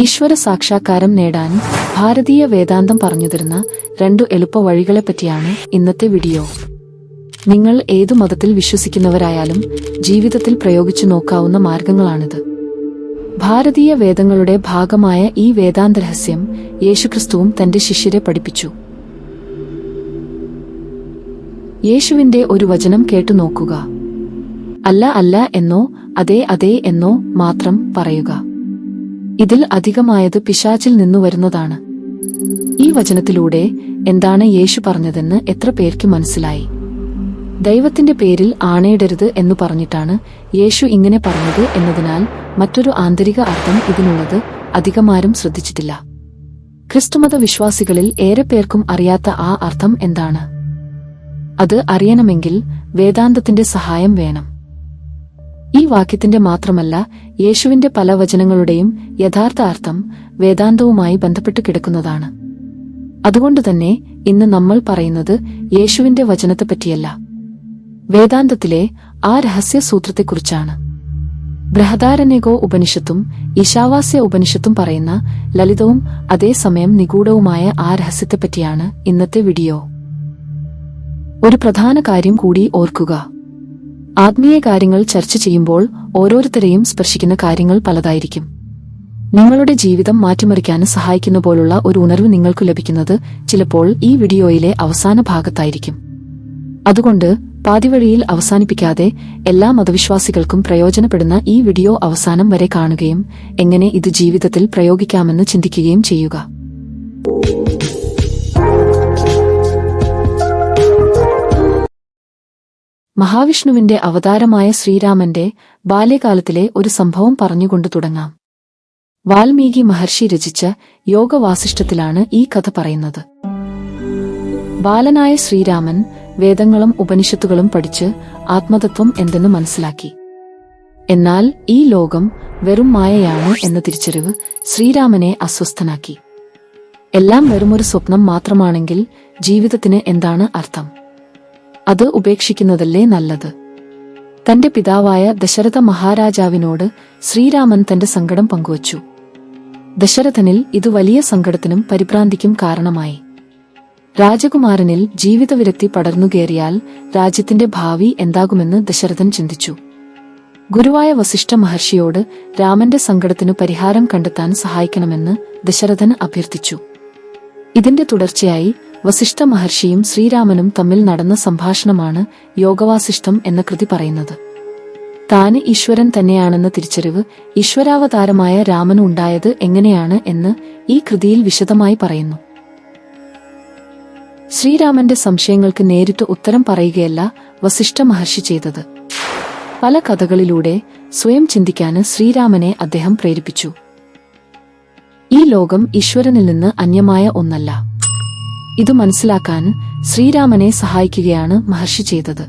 ഈശ്വര സാക്ഷാത്കാരം നേടാൻ ഭാരതീയ വേദാന്തം പറഞ്ഞുതരുന്ന രണ്ടു എളുപ്പ വഴികളെപ്പറ്റിയാണ് ഇന്നത്തെ വീഡിയോ. നിങ്ങൾ ഏതു മതത്തിൽ വിശ്വസിക്കുന്നവരായാലും ജീവിതത്തിൽ പ്രയോഗിച്ചു നോക്കാവുന്ന മാർഗങ്ങളാണിത്. ഭാരതീയ വേദങ്ങളുടെ ഭാഗമായ ഈ വേദാന്ത രഹസ്യം യേശുക്രിസ്തുവും തന്റെ ശിഷ്യരെ പഠിപ്പിച്ചു. യേശുവിന്റെ ഒരു വചനം കേട്ടു നോക്കുക. അല്ല അല്ല എന്നോ അതെ അതെ എന്നോ മാത്രം പറയുക. ഇതിൽ അധികമായത് പിശാചിൽ നിന്നു വരുന്നതാണ്. ഈ വചനത്തിലൂടെ എന്താണ് യേശു പറഞ്ഞതെന്ന് എത്ര പേർക്ക് മനസ്സിലായി? ദൈവത്തിന്റെ പേരിൽ ആണയിടരുത് എന്ന് പറഞ്ഞിട്ടാണ് യേശു ഇങ്ങനെ പറഞ്ഞത് എന്നതിനാൽ മറ്റൊരു ആന്തരിക അർത്ഥം ഇതിനുള്ളത് അധികമാരും ശ്രദ്ധിച്ചിട്ടില്ല. ക്രിസ്തുമത വിശ്വാസികളിൽ ഏറെ പേർക്കും അറിയാത്ത ആ അർത്ഥം എന്താണ്? അത് അറിയണമെങ്കിൽ വേദാന്തത്തിന്റെ സഹായം വേണം. ഈ വാക്യത്തിന്റെ മാത്രമല്ല യേശുവിന്റെ പല വചനങ്ങളുടെയും യഥാർത്ഥ അർത്ഥം വേദാന്തവുമായി ബന്ധപ്പെട്ട് കിടക്കുന്നതാണ്. അതുകൊണ്ടുതന്നെ ഇന്ന് നമ്മൾ പറയുന്നത് യേശുവിന്റെ വചനത്തെപ്പറ്റിയല്ല. വേദാന്തത്തിലെ ആ രഹസ്യ സൂത്രത്തെക്കുറിച്ചാണ് ബൃഹദാരണ്യകോ ഉപനിഷത്തും ഈശാവാസ്യ ഉപനിഷത്തും പറയുന്ന ലളിതവും അതേസമയം നിഗൂഢവുമായ ആ രഹസ്യത്തെപ്പറ്റിയാണ് ഇന്നത്തെ വീഡിയോ. ഒരു പ്രധാന കാര്യം കൂടി ഓർക്കുക. ആത്മീയ കാര്യങ്ങൾ ചർച്ച ചെയ്യുമ്പോൾ ഓരോരുത്തരെയും സ്പർശിക്കുന്ന കാര്യങ്ങൾ പലതായിരിക്കും. നിങ്ങളുടെ ജീവിതം മാറ്റിമറിക്കാൻ സഹായിക്കുന്ന പോലുള്ള ഒരു ഉണർവ് നിങ്ങൾക്ക് ലഭിക്കുന്നത് ചിലപ്പോൾ ഈ വീഡിയോയിലെ അവസാന ഭാഗത്തായിരിക്കും. അതുകൊണ്ട് പാതിവഴിയിൽ അവസാനിപ്പിക്കാതെ എല്ലാ മതവിശ്വാസികൾക്കും പ്രയോജനപ്പെടുന്ന ഈ വീഡിയോ അവസാനം വരെ കാണുകയും എങ്ങനെ ഇത് ജീവിതത്തിൽ പ്രയോഗിക്കാമെന്ന് ചിന്തിക്കുകയും ചെയ്യുക. മഹാവിഷ്ണുവിന്റെ അവതാരമായ ശ്രീരാമന്റെ ബാല്യകാലത്തിലെ ഒരു സംഭവം പറഞ്ഞുകൊണ്ട് തുടങ്ങാം. വാൽമീകി മഹർഷി രചിച്ച യോഗവാസിഷ്ഠത്തിലാണ് ഈ കഥ പറയുന്നത്. ബാലനായ ശ്രീരാമൻ വേദങ്ങളും ഉപനിഷത്തുകളും പഠിച്ച് ആത്മതത്വം എന്തെന്ന് മനസ്സിലാക്കി. എന്നാൽ ഈ ലോകം വെറും മായയാണ് എന്ന തിരിച്ചറിവ് ശ്രീരാമനെ അസ്വസ്ഥനാക്കി. എല്ലാം വെറുമൊരു സ്വപ്നം മാത്രമാണെങ്കിൽ ജീവിതത്തിന് എന്താണ് അർത്ഥം? അത് ഉപേക്ഷിക്കുന്നതല്ലേ നല്ലത്? തന്റെ പിതാവായ ദശരഥ മഹാരാജാവിനോട് ശ്രീരാമൻ തന്റെ സങ്കടം പങ്കുവച്ചു. ദശരഥനിൽ ഇത് വലിയ സങ്കടത്തിനും പരിഭ്രാന്തിക്കും കാരണമായി. രാജകുമാരനിൽ ജീവിതവിരക്തി പടർന്നുകയറിയാൽ രാജ്യത്തിന്റെ ഭാവി എന്താകുമെന്ന് ദശരഥൻ ചിന്തിച്ചു. ഗുരുവായ വസിഷ്ഠ മഹർഷിയോട് രാമന്റെ സങ്കടത്തിനു പരിഹാരം കണ്ടെത്താൻ സഹായിക്കണമെന്ന് ദശരഥൻ അഭ്യർത്ഥിച്ചു. ഇതിന്റെ തുടർച്ചയായി വസിഷ്ഠ മഹർഷിയും ശ്രീരാമനും തമ്മിൽ നടന്ന സംഭാഷണമാണ് യോഗവാസിഷ്ഠം എന്ന കൃതി പറയുന്നത്. താന് ഈശ്വരൻ തന്നെയാണെന്ന തിരിച്ചറിവ് ഈശ്വരാവതാരമായ രാമന് ഉണ്ടായത് എങ്ങനെയാണ് എന്ന് ഈ കൃതിയിൽ വിശദമായി പറയുന്നു. ശ്രീരാമന്റെ സംശയങ്ങൾക്ക് നേരിട്ട് ഉത്തരം പറയുകയല്ല വസിഷ്ഠ മഹർഷി ചെയ്തത്. പല കഥകളിലൂടെ സ്വയം ചിന്തിക്കാന് ശ്രീരാമനെ അദ്ദേഹം പ്രേരിപ്പിച്ചു. ഈ ലോകം ഈശ്വരനിൽ നിന്ന് അന്യമായ ഒന്നല്ല. ഇത് മനസ്സിലാക്കാൻ ശ്രീരാമനെ സഹായിക്കുകയാണ് മഹർഷി ചെയ്തത്.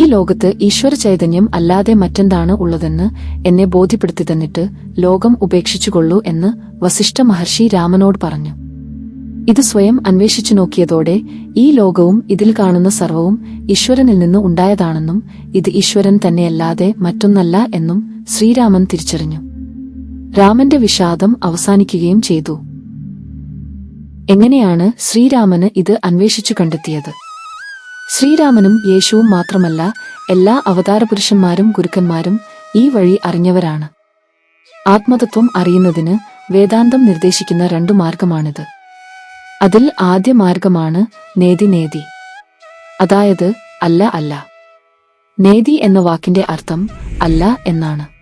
ഈ ലോകത്ത് ഈശ്വര ചൈതന്യം അല്ലാതെ മറ്റെന്താണ് ഉള്ളതെന്ന് എന്നെ ബോധ്യപ്പെടുത്തി തന്നിട്ട് ലോകം ഉപേക്ഷിച്ചുകൊള്ളൂ എന്ന് വസിഷ്ഠ മഹർഷി രാമനോട് പറഞ്ഞു. ഇത് സ്വയം അന്വേഷിച്ചു നോക്കിയതോടെ ഈ ലോകവും ഇതിൽ കാണുന്ന സർവവും ഈശ്വരനിൽ നിന്ന് ഉണ്ടായതാണെന്നും ഇത് ഈശ്വരൻ തന്നെയല്ലാതെ മറ്റൊന്നല്ല എന്നും ശ്രീരാമൻ തിരിച്ചറിഞ്ഞു. രാമന്റെ വിഷാദം അവസാനിക്കുകയും ചെയ്തു. എങ്ങനെയാണ് ശ്രീരാമന് ഇത് അന്വേഷിച്ചു കണ്ടെത്തിയത്? ശ്രീരാമനും യേശുവും മാത്രമല്ല എല്ലാ അവതാരപുരുഷന്മാരും ഗുരുക്കന്മാരും ഈ വഴി അറിഞ്ഞവരാണ്. ആത്മതത്വം അറിയുന്നതിന് വേദാന്തം നിർദ്ദേശിക്കുന്ന രണ്ടു മാർഗമാണിത്. അതിൽ ആദ്യ മാർഗമാണ് നേതി നേതി. അതായത് അല്ല അല്ല. നേതി എന്ന വാക്കിന്റെ അർത്ഥം അല്ല എന്നാണ്.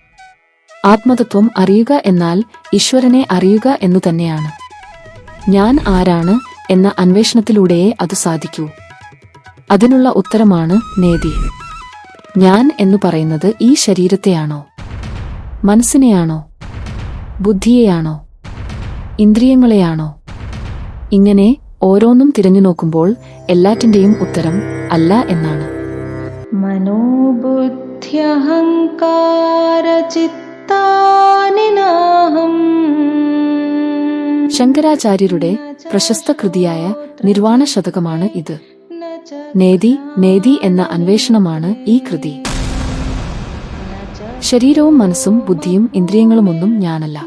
ആത്മതത്വം അറിയുക എന്നാൽ ഈശ്വരനെ അറിയുക എന്നു തന്നെയാണ്. ഞാൻ ആരാണ് എന്ന അന്വേഷണത്തിലൂടെയേ അത് സാധിക്കൂ. അതിനുള്ള ഉത്തരമാണ് നേതി. ഞാൻ എന്ന് പറയുന്നത് ഈ ശരീരത്തെയാണോ? മനസ്സിനെയാണോ? ബുദ്ധിയെയാണോ? ഇന്ദ്രിയങ്ങളെയാണോ? ഇങ്ങനെ ഓരോന്നും തിരഞ്ഞു നോക്കുമ്പോൾ എല്ലാറ്റിന്റെയും ഉത്തരം അല്ല എന്നാണ്. മനോബുദ്ധ്യഹങ്കാരചിത്ത ശങ്കരാചാര്യരുടെ പ്രശസ്ത കൃതിയായ നിർവാണ ശതകമാണ് ഇത്. നേതി നേതി എന്ന അന്വേഷണമാണ് ഈ കൃതി. ശരീരവും മനസ്സും ബുദ്ധിയും ഇന്ദ്രിയങ്ങളുമൊന്നും ഞാനല്ല.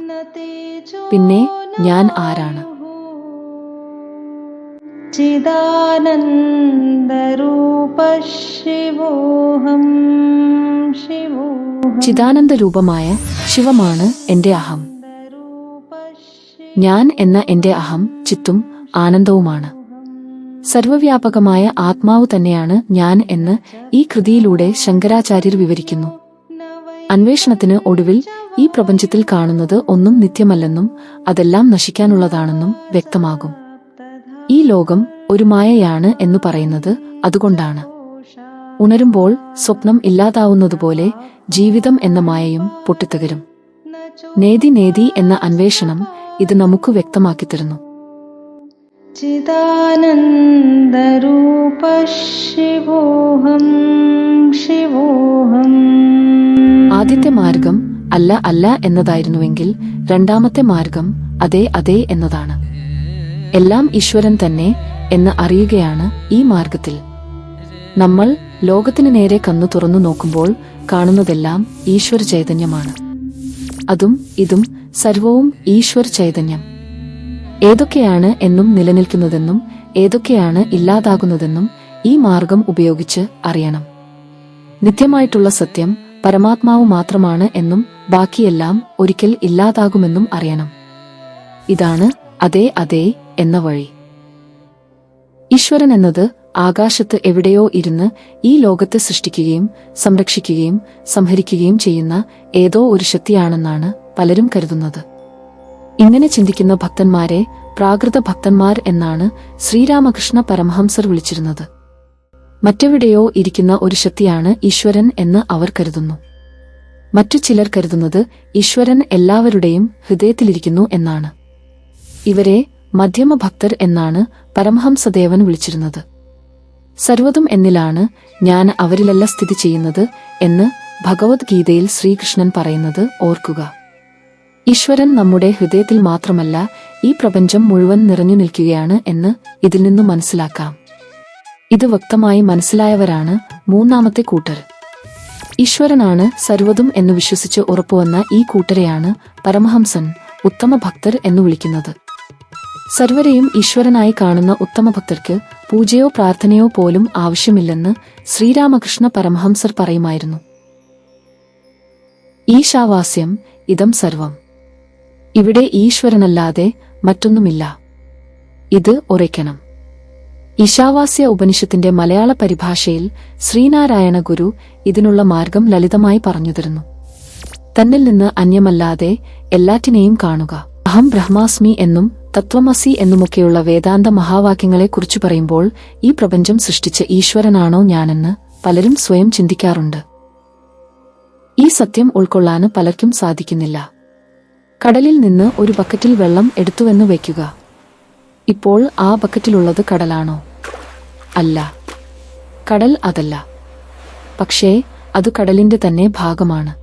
പിന്നെ ഞാൻ ആരാണ്? ചിദാനന്ദ രൂപമായ ശിവമാണ് എന്റെ അഹം. ഞാൻ എന്ന എന്റെ അഹം ചിത്തും ആനന്ദവുമാണ്. സർവവ്യാപകമായ ആത്മാവ് തന്നെയാണ് ഞാൻ എന്ന് ഈ കൃതിയിലൂടെ ശങ്കരാചാര്യർ വിവരിക്കുന്നു. അന്വേഷണത്തിന് ഒടുവിൽ ഈ പ്രപഞ്ചത്തിൽ കാണുന്നത് ഒന്നും നിത്യമല്ലെന്നും അതെല്ലാം നശിക്കാനുള്ളതാണെന്നും വ്യക്തമാകും. ഈ ലോകം ഒരു മായയാണ് എന്ന് പറയുന്നത് അതുകൊണ്ടാണ്. ഉണരുമ്പോൾ സ്വപ്നം ഇല്ലാതാവുന്നതുപോലെ ജീവിതം എന്ന മായയും പൊട്ടിത്തകരും. നേതി നേതി എന്ന അന്വേഷണം ഇത് നമുക്ക് വ്യക്തമാക്കി തരുന്നു. ശിവോഹം ശിവോഹം. ആദ്യത്തെ മാർഗം അല്ല അല്ല എന്നതായിരുന്നുവെങ്കിൽ രണ്ടാമത്തെ മാർഗം അതെ അതെ എന്നതാണ്. എല്ലാം ഈശ്വരൻ തന്നെ എന്ന് അറിയുകയാണ് ഈ മാർഗത്തിൽ. നമ്മൾ ലോകത്തിന് നേരെ കണ്ണു തുറന്നു നോക്കുമ്പോൾ കാണുന്നതെല്ലാം ഈശ്വര ചൈതന്യമാണ്. അതും ഇതും സർവവും ഈശ്വർ ചൈതന്യം. ഏതൊക്കെയാണ് എന്നും നിലനിൽക്കുന്നതെന്നും ഏതൊക്കെയാണ് ഇല്ലാതാകുന്നതെന്നും ഈ മാർഗം ഉപയോഗിച്ച് അറിയണം. നിത്യമായിട്ടുള്ള സത്യം പരമാത്മാവ് മാത്രമാണ് എന്നും ബാക്കിയെല്ലാം ഒരിക്കൽ ഇല്ലാതാകുമെന്നും അറിയണം. ഇതാണ് അതേ അതെ എന്ന വഴി. ഈശ്വരൻ എന്നത് ആകാശത്ത് എവിടെയോ ഇരുന്ന് ഈ ലോകത്തെ സൃഷ്ടിക്കുകയും സംരക്ഷിക്കുകയും സംഹരിക്കുകയും ചെയ്യുന്ന ഏതോ ഒരു ശക്തിയാണെന്നാണ് പലരും കരുതുന്നത്. ഇങ്ങനെ ചിന്തിക്കുന്ന ഭക്തന്മാരെ പ്രാകൃത ഭക്തന്മാർ എന്നാണ് ശ്രീരാമകൃഷ്ണ പരമഹംസർ വിളിച്ചിരുന്നത്. മറ്റെവിടെയോ ഇരിക്കുന്ന ഒരു ശക്തിയാണ് ഈശ്വരൻ എന്ന് അവർ കരുതുന്നു. മറ്റു ചിലർ കരുതുന്നത് ഈശ്വരൻ എല്ലാവരുടെയും ഹൃദയത്തിലിരിക്കുന്നു എന്നാണ്. ഇവരെ മധ്യമ ഭക്തർ എന്നാണ് പരമഹംസദേവൻ വിളിച്ചിരുന്നത്. സർവതും എന്നിലാണ് ഞാൻ അവരിലല്ല സ്ഥിതി ചെയ്യുന്നത് എന്ന് ഭഗവത്ഗീതയിൽ ശ്രീകൃഷ്ണൻ പറയുന്നത് ഓർക്കുക. ഈശ്വരൻ നമ്മുടെ ഹൃദയത്തിൽ മാത്രമല്ല ഈ പ്രപഞ്ചം മുഴുവൻ നിറഞ്ഞു നിൽക്കുകയാണ് എന്ന് ഇതിൽ നിന്നു മനസ്സിലാക്കാം. ഇത് വ്യക്തമായി മനസ്സിലായവരാണ് മൂന്നാമത്തെ കൂട്ടർ. ഈശ്വരനാണ് സർവതും എന്ന് വിശ്വസിച്ച് ഉറപ്പുവന്ന ഈ കൂട്ടരെയാണ് പരമഹംസൻ ഉത്തമ ഭക്തർ എന്ന് വിളിക്കുന്നത്. സർവരെയും ഈശ്വരനായി കാണുന്ന ഉത്തമഭക്തർക്ക് പൂജയോ പ്രാർത്ഥനയോ പോലും ആവശ്യമില്ലെന്ന് ശ്രീരാമകൃഷ്ണ പരമഹംസർ പറയുമായിരുന്നു. ഈശാവാസ്യം ഇതം സർവം. ഇവിടെ ഈശ്വരനല്ലാതെ മറ്റൊന്നുമില്ല. ഇത് ഉറയ്ക്കണം. ഈശാവാസ്യ ഉപനിഷത്തിന്റെ മലയാള പരിഭാഷയിൽ ശ്രീനാരായണ ഗുരു ഇതിനുള്ള മാർഗം ലളിതമായി പറഞ്ഞു തരുന്നു. തന്നിൽ നിന്ന് അന്യമല്ലാതെ എല്ലാറ്റിനെയും കാണുക. അഹം ബ്രഹ്മാസ്മി എന്നും തത്വമസി എന്നുമൊക്കെയുള്ള വേദാന്ത മഹാവാക്യങ്ങളെ കുറിച്ച് പറയുമ്പോൾ ഈ പ്രപഞ്ചം സൃഷ്ടിച്ച ഈശ്വരനാണോ ഞാനെന്ന് പലരും സ്വയം ചിന്തിക്കാറുണ്ട്. ഈ സത്യം ഉൾക്കൊള്ളാന് പലർക്കും സാധിക്കുന്നില്ല. കടലിൽ നിന്ന് ഒരു ബക്കറ്റിൽ വെള്ളം എടുത്തുവെന്ന് വയ്ക്കുക. ഇപ്പോൾ ആ ബക്കറ്റിലുള്ളത് കടലാണോ? അല്ല. കടൽ അതല്ല. പക്ഷേ അത് കടലിന്റെ തന്നെ ഭാഗമാണ്.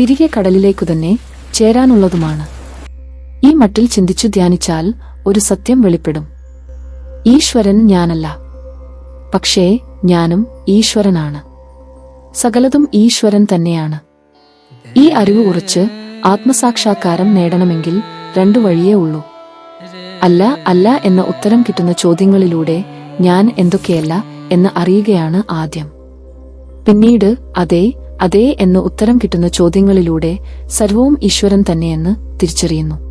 തിരികെ കടലിലേക്കു തന്നെ ചേരാനുള്ളതുമാണ്. ഈ മട്ടിൽ ചിന്തിച്ചു ധ്യാനിച്ചാൽ ഒരു സത്യം വെളിപ്പെടും. ഈശ്വരൻ ഞാനല്ല. പക്ഷേ ഞാനും ഈശ്വരനാണ്. സകലതും ഈശ്വരൻ തന്നെയാണ്. ഈ അറിവ് ഉറച്ച് ആത്മസാക്ഷാത്കാരം നേടണമെങ്കിൽ രണ്ടു വഴിയേ ഉള്ളൂ. അല്ല അല്ല എന്ന ഉത്തരം കിട്ടുന്ന ചോദ്യങ്ങളിലൂടെ ഞാൻ എന്തൊക്കെയല്ല എന്ന് അറിയുകയാണ് ആദ്യം. പിന്നീട് അതെ അതെ എന്ന് ഉത്തരം കിട്ടുന്ന ചോദ്യങ്ങളിലൂടെ സർവവും ഈശ്വരൻ തന്നെയെന്ന് തിരിച്ചറിയുന്നു.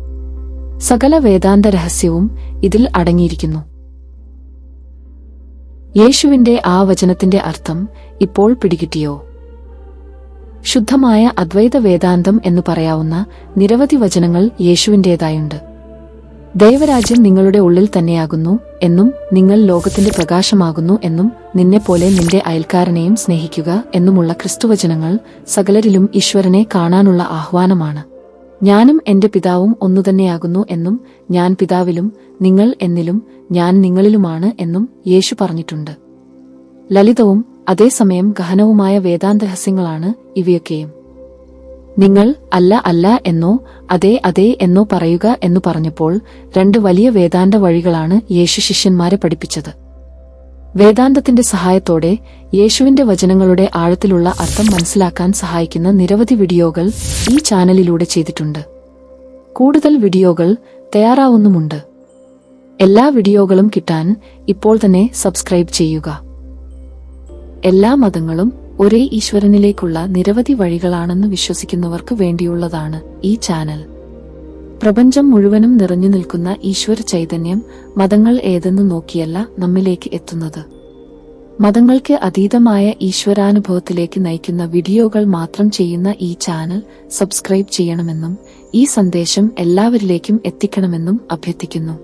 സകല വേദാന്ത രഹസ്യവും ഇതിൽ അടങ്ങിയിരിക്കുന്നു. യേശുവിന്റെ ആ വചനത്തിന്റെ അർത്ഥം ഇപ്പോൾ പിടികിട്ടിയോ? ശുദ്ധമായ അദ്വൈത വേദാന്തം എന്ന് പറയാവുന്ന നിരവധി വചനങ്ങൾ യേശുവിന്റേതായുണ്ട്. ദൈവരാജ്യം നിങ്ങളുടെ ഉള്ളിൽ തന്നെയാകുന്നു എന്നും നിങ്ങൾ ലോകത്തിന്റെ പ്രകാശമാകുന്നു എന്നും നിന്നെപ്പോലെ നിന്റെ അയൽക്കാരനെയും സ്നേഹിക്കുക എന്നുമുള്ള ക്രിസ്തുവചനങ്ങൾ സകലരിലും ഈശ്വരനെ കാണാനുള്ള ആഹ്വാനമാണ്. ഞാനും എന്റെ പിതാവും ഒന്നുതന്നെയാകുന്നു എന്നും ഞാൻ പിതാവിലും നിങ്ങൾ എന്നിലും ഞാൻ നിങ്ങളിലുമാണ് എന്നും യേശു പറഞ്ഞിട്ടുണ്ട്. ലളിതവും അതേസമയം ഗഹനവുമായ വേദാന്തരഹസ്യങ്ങളാണ് ഇവയൊക്കെയും. നിങ്ങൾ അല്ല അല്ല എന്നോ അതെ അതെ എന്നോ പറയുക എന്നു പറഞ്ഞപ്പോൾ രണ്ട് വലിയ വേദാന്ത വഴികളാണ് യേശു ശിഷ്യന്മാരെ പഠിപ്പിച്ചത്. വേദാന്തത്തിന്റെ സഹായത്തോടെ യേശുവിന്റെ വചനങ്ങളുടെ ആഴത്തിലുള്ള അർത്ഥം മനസ്സിലാക്കാൻ സഹായിക്കുന്ന നിരവധി വീഡിയോകൾ ഈ ചാനലിലൂടെ ചെയ്തിട്ടുണ്ട്. കൂടുതൽ വീഡിയോകൾ തയ്യാറാവുന്നുമുണ്ട്. എല്ലാ വീഡിയോകളും കിട്ടാൻ ഇപ്പോൾ തന്നെ സബ്സ്ക്രൈബ് ചെയ്യുക. എല്ലാ മതങ്ങളും ഒരേ ഈശ്വരനിലേക്കുള്ള നിരവധി വഴികളാണെന്ന് വിശ്വസിക്കുന്നവർക്ക് വേണ്ടിയുള്ളതാണ് ഈ ചാനൽ. പ്രപഞ്ചം മുഴുവനും നിറഞ്ഞു നിൽക്കുന്ന ഈശ്വര ചൈതന്യം മതങ്ങൾ ഏതെന്ന് നോക്കിയല്ല നമ്മിലേക്ക് എത്തുന്നത്. മതങ്ങൾക്ക് അതീതമായ ഈശ്വരാനുഭവത്തിലേക്ക് നയിക്കുന്ന വീഡിയോകൾ മാത്രം ചെയ്യുന്ന ഈ ചാനൽ സബ്സ്ക്രൈബ് ചെയ്യണമെന്നും ഈ സന്ദേശം എല്ലാവരിലേക്കും എത്തിക്കണമെന്നും അഭ്യർത്ഥിക്കുന്നു.